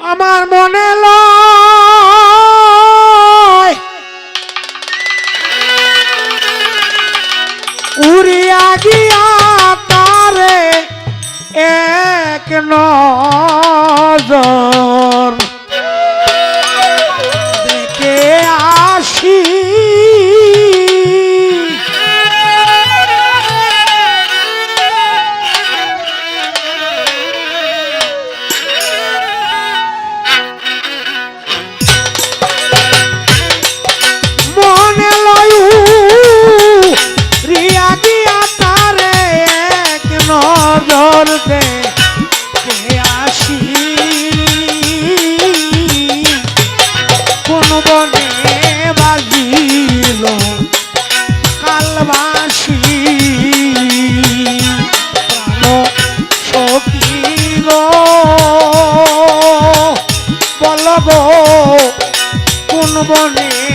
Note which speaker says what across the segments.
Speaker 1: আমার মনে উড়িয়া গিয়া তারে এক নজর বনে বাজিল কালবাসি। প্রাণ সখী গো বল গো কোন বনে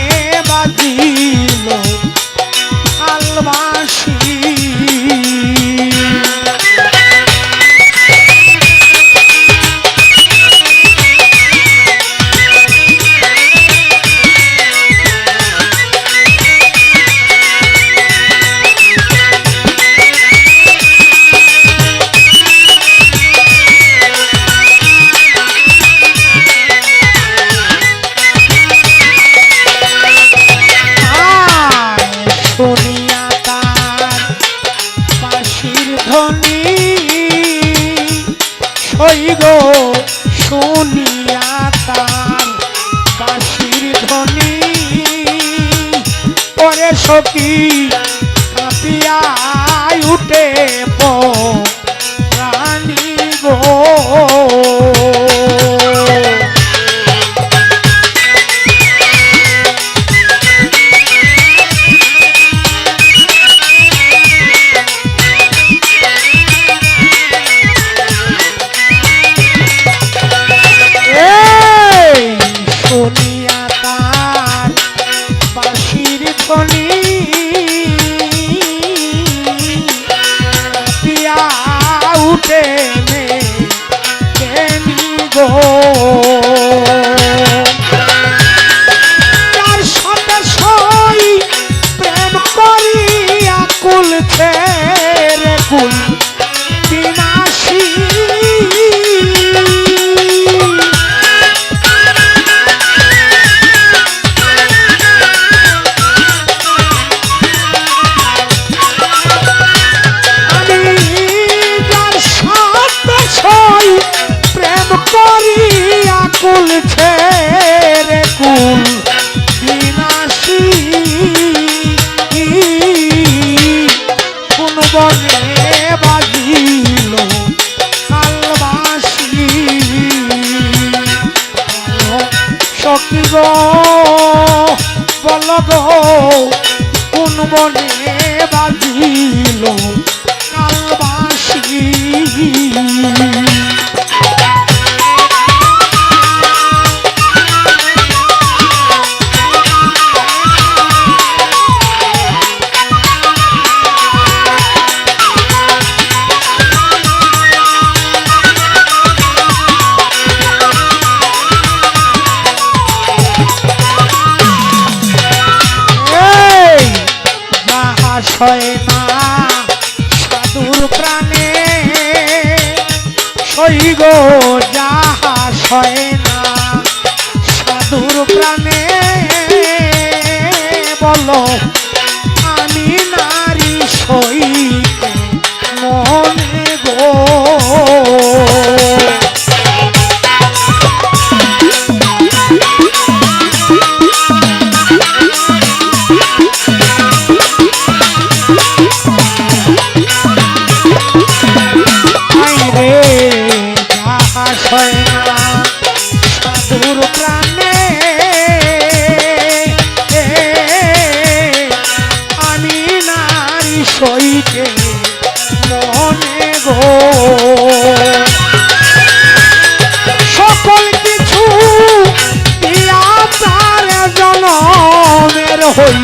Speaker 1: সখী কাঁপিয়া উঠে প্রাণী কুল ছেড়ে কুল বিনাশী কোন বনে বাজিল কালবাসী। সখী গো বল গো কোন বনে যাহা সয় না সাধুর প্রাণে সই গো যাহা সয় না সাধুর প্রাণে বলো সাধুর প্রাণে। আমি নারী সইতে মনে গো। সকল কিছু দিয়া তার জনমের হইলাম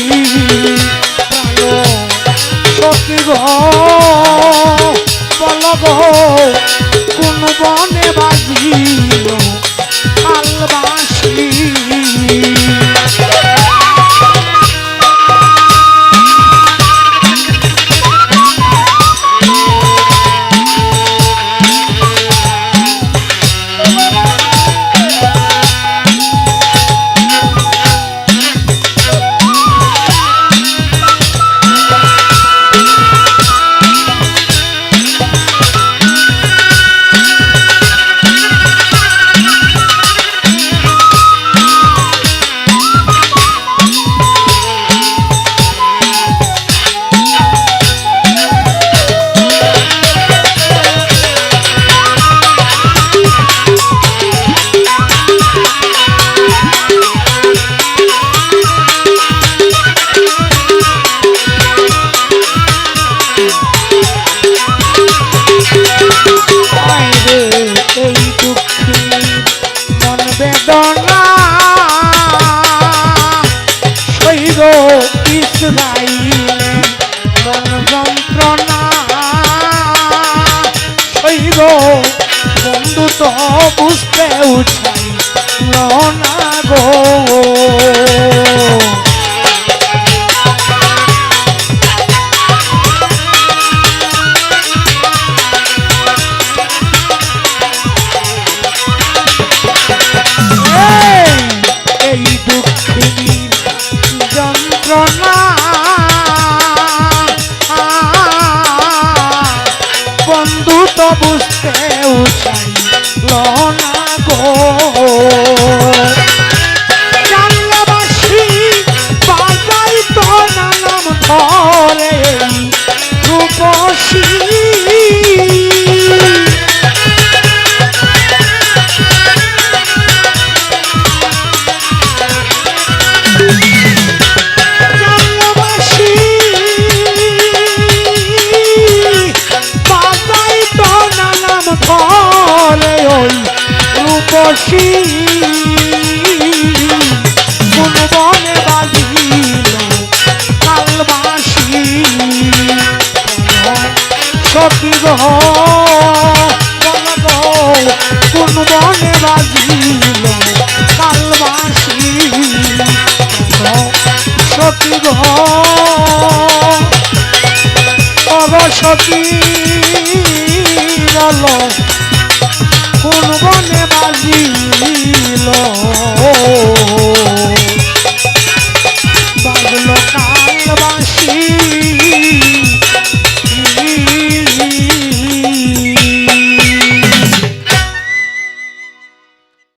Speaker 1: নয় রে এই দুঃখী মন বেদনা। সৈর ইসরাই মন যন্ত্রণা। সৈর বন্ধু তো বুঝতে উঠাই না গো। তো বুঝতে উঠাইল না রূপসী কোন বনে বাজিল কালবাসী। সতী গো বল গো কোন বনে বাজিল কালবাসী। সতী গো অগ সতী